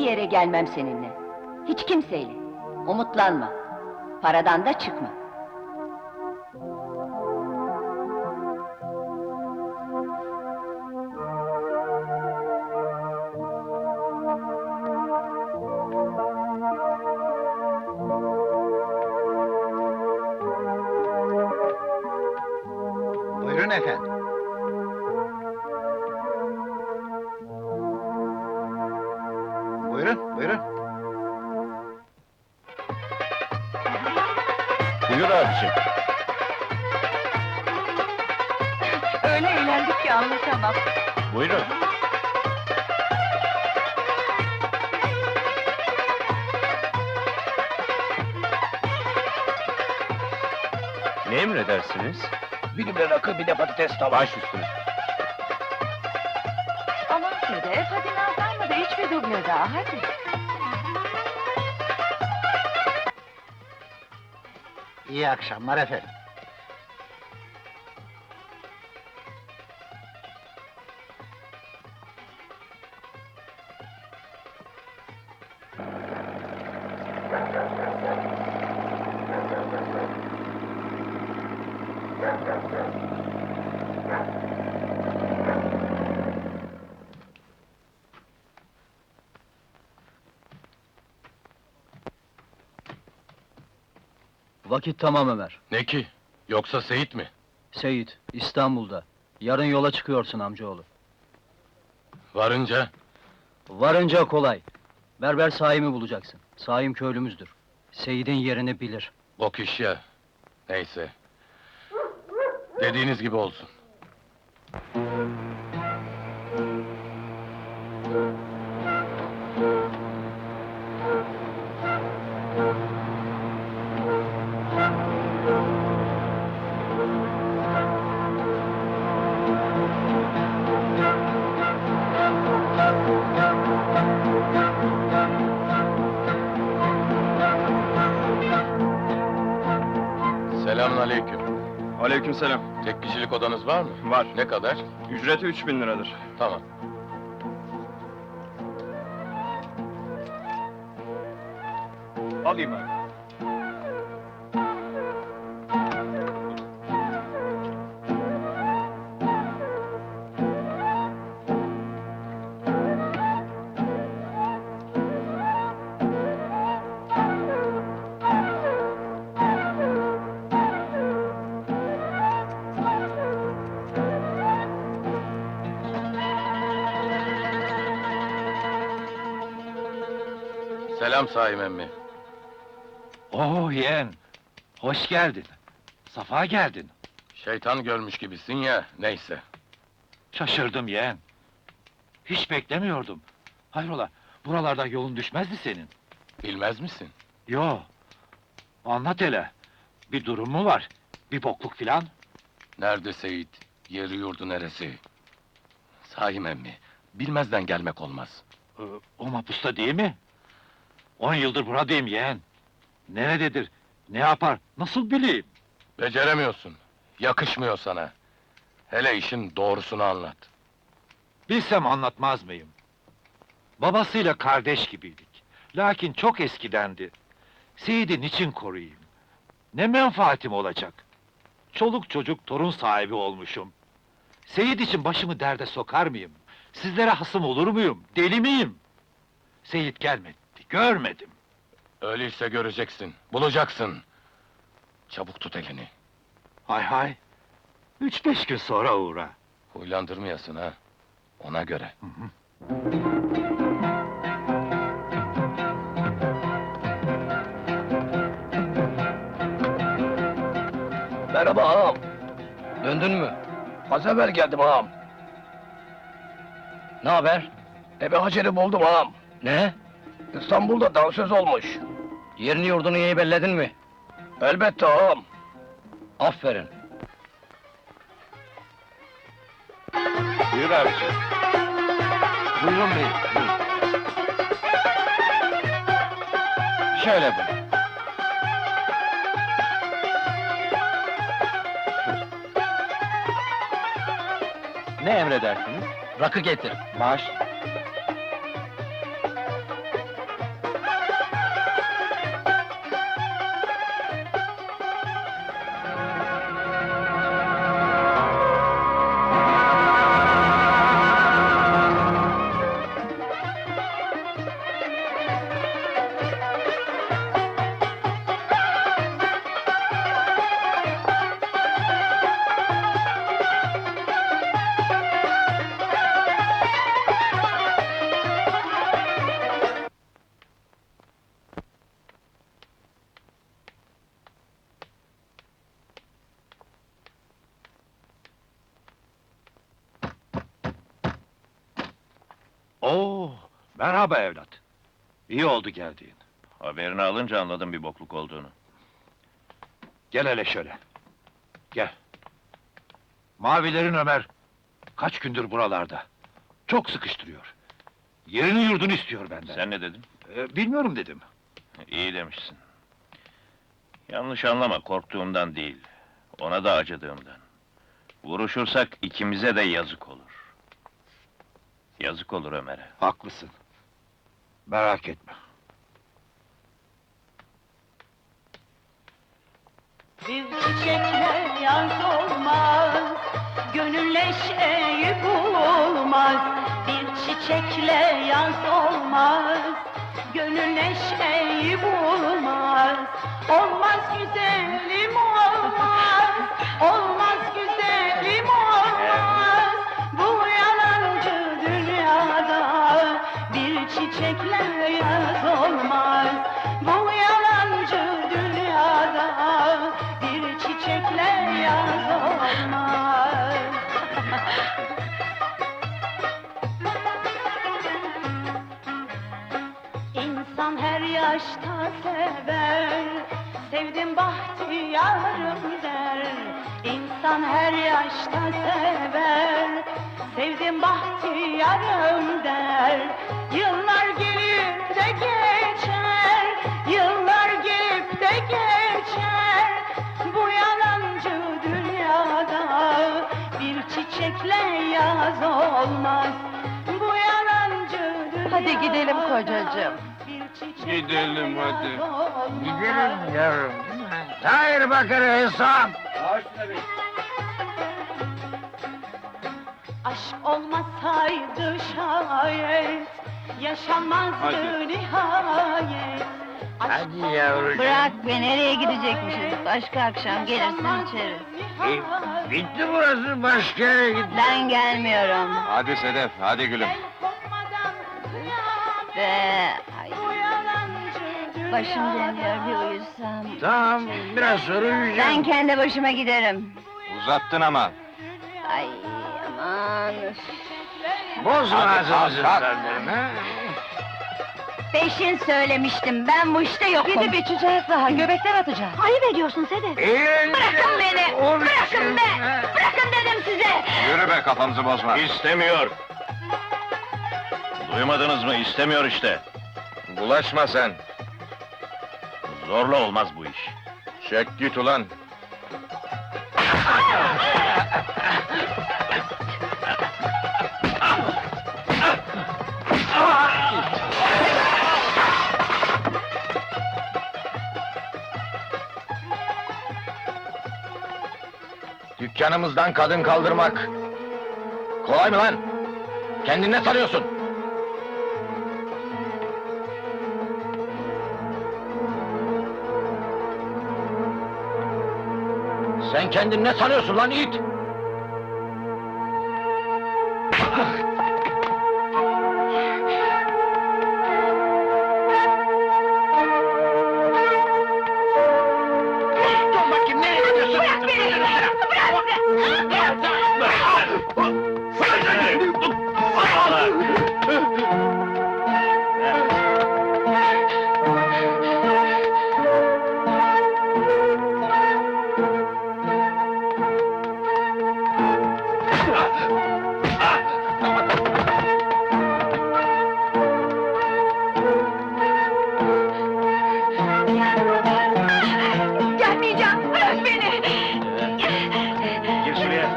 Bir yere gelmem seninle. Hiç kimseyle. Umutlanma. Paradan da çıkma. Buyur abiciğim. Öyle eğlendik ki anlatamam. Buyurun. Ne emredersiniz? Bir de rakı, bir de patates tava. Baş üstüne. Aman Sedef, hadi nazlanma da iç bir duble daha, hadi. İyi akşamlar efendim. Vakit tamam Ömer. Ne ki? Yoksa Seyit mi? Seyit, İstanbul'da. Yarın yola çıkıyorsun amcaoğlu. Varınca Varınca kolay. Berber Saim'i bulacaksın. Saim köylümüzdür. Seyit'in yerini bilir. bok iş ya. Neyse. Dediğiniz gibi olsun. Selamünaleyküm. Aleykümselam. Tek kişilik odanız var mı? Var. Ne kadar? Ücreti 3000 liradır. Tamam. Alayım abi. Selam Saim emmi. Oo yeğen, hoş geldin. Safa geldin. Şeytan görmüş gibisin ya, neyse. Şaşırdım yeğen. Hiç beklemiyordum. Hayrola, buralarda yolun düşmezdi senin. Bilmez misin? Yo. Anlat hele. Bir durum mu var? Bir bokluk filan? Nerede Seyit? Yeri yurdu neresi? Saim emmi, bilmezden gelmek olmaz. Ee, o mapusta değil mi? On yıldır buradayım yeğen. Nerededir? Ne yapar? Nasıl bileyim? Beceremiyorsun, yakışmıyor sana. Hele işin doğrusunu anlat. Bilsem anlatmaz mıyım? Babasıyla kardeş gibiydik. Lakin çok eskidendi. Seyit'i niçin koruyayım? Ne menfaatim olacak? Çoluk çocuk torun sahibi olmuşum. Seyit için başımı derde sokar mıyım? Sizlere hasım olur muyum? Deli miyim? Seyit gelmedi, görmedim. Öyleyse göreceksin, bulacaksın. Çabuk tut elini. Hay hay. Üç beş gün sonra uğra. Huylandırmayasın ha. Ona göre. Merhaba ağam. Döndün mü? Az evvel geldim ağam. Ne haber? Ebe Hacer'i buldum ağam. Ne? İstanbul'da dansöz olmuş. Yerini yurdunu iyi belledin mi? Elbette ağam. Aferin. Buyur abiciğim. Buyurun bey, buyurun. Şöyle buyur. Ne emredersiniz? Rakı getir. Baş. Merhaba evlat. İyi oldu geldiğin. Haberini alınca anladım bir bokluk olduğunu. Gel hele şöyle. Gel. Mavilerin Ömer kaç gündür buralarda. Çok sıkıştırıyor. Yerini yurdunu istiyor benden. Sen ne dedin? Ee, bilmiyorum dedim. İyi demişsin. Yanlış anlama, korktuğumdan değil. Ona da acıdığımdan. Vuruşursak ikimize de yazık olur. Yazık olur Ömer'e. Haklısın. Merak etme. Bir çiçekle yaz olmaz, gönül eşeği bulmaz. Bir çiçekle yaz olmaz, gönül eşeği bulmaz. Olmaz güzelim olmaz, olmaz güzelim bir çiçekle yaz olmaz. Bu yalancı dünyada bir çiçekle yaz olmaz. İnsan her yaşta sever, sevdim bahtiyarım der. İnsan her yaşta sever, sevdim bahtiyarım der. Yıllar gelip de geçer, yıllar gelip de geçer. Bu yalancı dünyada bir çiçekle yaz olmaz. Bu yalancı dünyada Hadi gidelim kocacığım. Gidelim hadi. Gidelim yavrum. Hayır bakır hesap. Aşk olmasaydı şayet Yaşamazdı Hadi. nihayet Aşk Hadi yavrucuğum. Bırak be nereye gidecekmişiz? Başka akşam gelirsin içeriz. nihayet. Bitti burası başka yere git. Ben gelmiyorum. Hadi Sedef, hadi gülüm. Ve ay, başım dönüyor bir uyusam. Tamam, biraz sonra Ben uyuyacağım. kendi başıma giderim. Uzattın ama. Ay aman. Bozma Hadi, ağzımızı kalk, kalk. Peşin söylemiştim. Ben bu işte yokum. Gidip içeceğiz daha. Göbekten atacağız. Ayıp ediyorsun Sedef. Bırakın beni. Bırakın be. Bırakın dedim size. Yürü be kafamızı bozma. İstemiyor! Duymadınız mı? İstemiyor işte. Bulaşma sen. Zorla olmaz bu iş. Çek git ulan. Dükkanımızdan kadın kaldırmak. Kolay mı lan? Kendini ne sanıyorsun? Sen kendini ne sanıyorsun lan it? Dur bakayım nereye gidiyorsun? Bırak beni. Bırak. Gelmeyeceğim. Bırak beni. Gir şuraya.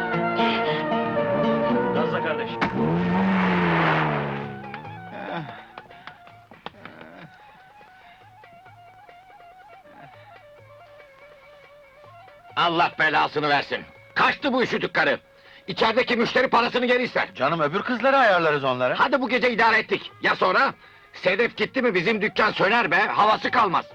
Gazla kardeş. Allah belasını versin. Kaçtı bu üşüdük karı. İçerideki müşteri parasını geri ister. Canım öbür kızları ayarlarız onlara. Hadi bu gece idare ettik. Ya sonra? Sedef gitti mi bizim dükkan söner be, havası kalmaz.